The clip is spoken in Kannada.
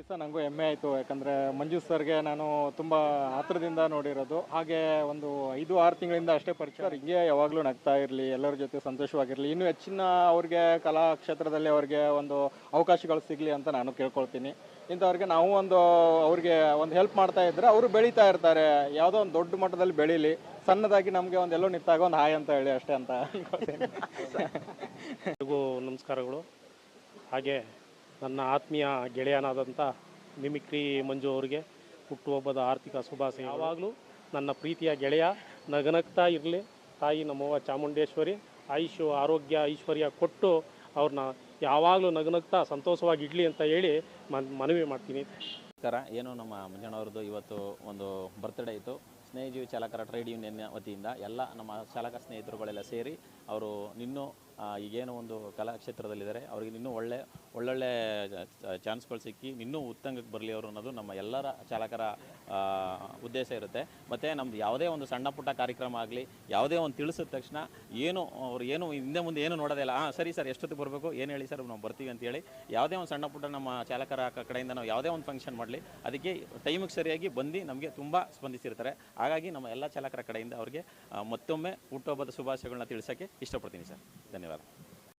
ದಿವಸ ನನಗೂ ಹೆಮ್ಮೆ ಆಯಿತು. ಯಾಕಂದರೆ ಮಂಜು ಸರ್ಗೆ ನಾನು ತುಂಬ ಹತ್ರದಿಂದ ನೋಡಿರೋದು. ಹಾಗೆ ಒಂದು ಐದು, ಆರು ತಿಂಗಳಿಂದ ಅಷ್ಟೇ ಪರಿಚಯ. ಹಿಂಗೆ ಯಾವಾಗಲೂ ನಗ್ತಾ ಇರಲಿ, ಎಲ್ಲರ ಜೊತೆ ಸಂತೋಷವಾಗಿರಲಿ. ಇನ್ನೂ ಹೆಚ್ಚಿನ ಅವ್ರಿಗೆ ಕಲಾ ಕ್ಷೇತ್ರದಲ್ಲಿ ಅವ್ರಿಗೆ ಒಂದು ಅವಕಾಶಗಳು ಸಿಗಲಿ ಅಂತ ನಾನು ಕೇಳ್ಕೊಳ್ತೀನಿ. ಇಂಥವ್ರಿಗೆ ನಾವು ಒಂದು ಅವ್ರಿಗೆ ಒಂದು ಹೆಲ್ಪ್ ಮಾಡ್ತಾ ಇದ್ದರೆ ಅವರು ಬೆಳೀತಾ ಇರ್ತಾರೆ. ಯಾವುದೋ ಒಂದು ದೊಡ್ಡ ಮಟ್ಟದಲ್ಲಿ ಬೆಳೀಲಿ. ಸಣ್ಣದಾಗಿ ನಮಗೆ ಒಂದು ಎಲ್ಲೋ ನಿಂತಾಗ ಒಂದು ಹಾಯ್ ಅಂತ ಹೇಳಿ ಅಷ್ಟೇ ಅಂತ ನಮಸ್ಕಾರಗಳು. ಹಾಗೆ ನನ್ನ ಆತ್ಮೀಯ ಗೆಳೆಯನಾದಂಥ ಮಿಮಿಕ್ರಿ ಮಂಜು ಅವರಿಗೆ, ಹುಟ್ಟುಹಬ್ಬದ ಆರ್ಥಿಕ ಶುಭಾಶಯ ಯಾವಾಗಲೂ ನನ್ನ ಪ್ರೀತಿಯ ಗೆಳೆಯ, ನಗನಗ್ತಾ ಇರಲಿ. ತಾಯಿ ನಮ್ಮವ್ವ ಚಾಮುಂಡೇಶ್ವರಿ ಆಯುಷು ಆರೋಗ್ಯ ಐಶ್ವರ್ಯ ಕೊಟ್ಟು ಅವ್ರನ್ನ ಯಾವಾಗಲೂ ನಗನಗ್ತಾ ಸಂತೋಷವಾಗಿ ಇಡಲಿ ಅಂತ ಹೇಳಿ ಮನ್, ಮನವಿ ಮಾಡ್ತೀನಿ. ನಮಸ್ಕಾರ. ಏನು ನಮ್ಮ ಮಂಜಣ್ಣವ್ರದ್ದು ಇವತ್ತು ಒಂದು ಬರ್ತ್ಡೇ ಇತ್ತು. ಸ್ನೇಹಜೀವಿ ಚಾಲಕರ ಟ್ರೇಡ್ ಯೂನಿಯನ್ ವತಿಯಿಂದ ಎಲ್ಲ ನಮ್ಮ ಚಾಲಕ ಸ್ನೇಹಿತರುಗಳೆಲ್ಲ ಸೇರಿ ಅವರು ನಿನ್ನೂ ಈಗೇನು ಒಂದು ಕಲಾ ಕ್ಷೇತ್ರದಲ್ಲಿದ್ದಾರೆ ಅವ್ರಿಗೆ ಇನ್ನೂ ಒಳ್ಳೆ ಒಳ್ಳೊಳ್ಳೆ ಚಾನ್ಸ್ಗಳು ಸಿಕ್ಕಿ ಇನ್ನೂ ಉತ್ತಂಗಕ್ಕೆ ಬರಲಿ ಅವರು ಅನ್ನೋದು ನಮ್ಮ ಎಲ್ಲರ ಚಾಲಕರ ಉದ್ದೇಶ ಇರುತ್ತೆ. ಮತ್ತು ನಮ್ದು ಯಾವುದೇ ಒಂದು ಸಣ್ಣ ಪುಟ್ಟ ಕಾರ್ಯಕ್ರಮ ಆಗಲಿ, ಯಾವುದೇ ಒಂದು ತಿಳಿಸಿದ ತಕ್ಷಣ ಏನು ಅವ್ರು ಏನು ಹಿಂದೆ ಮುಂದೆ ಏನು ನೋಡೋದಿಲ್ಲ ಹಾಂ ಸರಿ ಸರ್, ಎಷ್ಟೊತ್ತಿಗೆ ಬರಬೇಕು, ಏನು ಹೇಳಿ ಸರ್, ನಾವು ಬರ್ತೀವಿ ಅಂತೇಳಿ ಯಾವುದೇ ಒಂದು ಸಣ್ಣ ಪುಟ್ಟ ನಮ್ಮ ಚಾಲಕರ ಕಡೆಯಿಂದ ನಾವು ಯಾವುದೇ ಒಂದು ಫಂಕ್ಷನ್ ಮಾಡಲಿ, ಅದಕ್ಕೆ ಟೈಮಿಗೆ ಸರಿಯಾಗಿ ಬಂದು ನಮಗೆ ತುಂಬ ಸ್ಪಂದಿಸಿರ್ತಾರೆ. ಹಾಗಾಗಿ ನಮ್ಮ ಎಲ್ಲ ಚಾಲಕರ ಕಡೆಯಿಂದ ಅವರಿಗೆ ಮತ್ತೊಮ್ಮೆ ಹುಟ್ಟುಹಬ್ಬದ ಶುಭಾಶಯಗಳನ್ನ ತಿಳಿಸೋಕ್ಕೆ ಇಷ್ಟಪಡ್ತೀನಿ ಸರ್. ಧನ್ಯವಾದ.